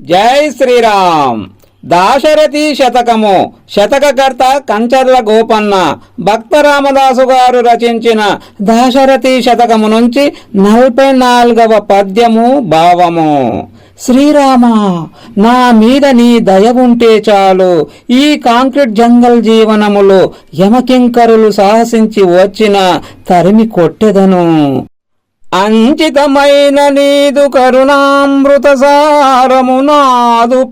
జై శ్రీరామ్ దాశరథి శతకము. శతకకర్త కంచర్ల గోపన్న. భక్త రామదాసు గారు రచించిన దాశరథి శతకము నుంచి నలభై నాలుగవ పద్యము భావము. శ్రీరామ నా మీద నీ దయ ఉంటే చాలు. ఈ కాంక్రీట్ జంగల్ జీవనములో యమకింకరులు సాహసించి వచ్చిన తరిమి కొట్టెదను. అంచితమైన నీదు కరుణామృత సారము నాదు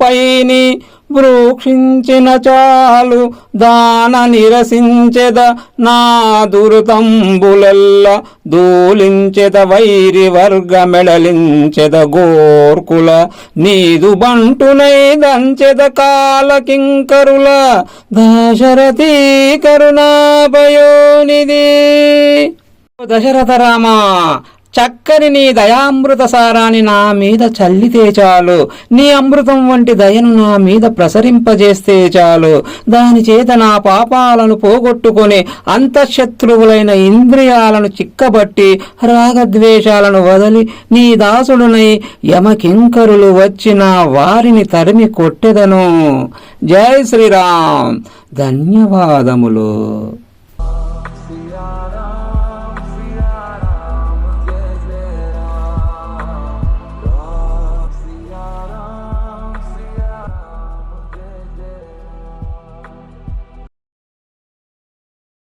పైని చాలు దాన నిరసించెద నా దురుతంబులెల్ల దూలించెద వైరి వర్గ మెడలించెద గోర్కుల నీదు బంటునై దంచెద కాల కింకరుల దాశరథీ కరుణాభయోనిది దశరథ రామ చక్కని నీ దయామృత సారాన్ని నా మీద చల్లితే చాలు. నీ అమృతం వంటి దయను నా మీద ప్రసరింపజేస్తే చాలు. దాని చేత నా పాపాలను పోగొట్టుకొని అంతఃశత్రువులైన ఇంద్రియాలను చిక్కబట్టి రాగద్వేషాలను వదిలి నీ దాసుడునై యమకింకరులు వచ్చిన వారిని తరిమి కొట్టెదను. జై శ్రీరామ్. ధన్యవాదములు.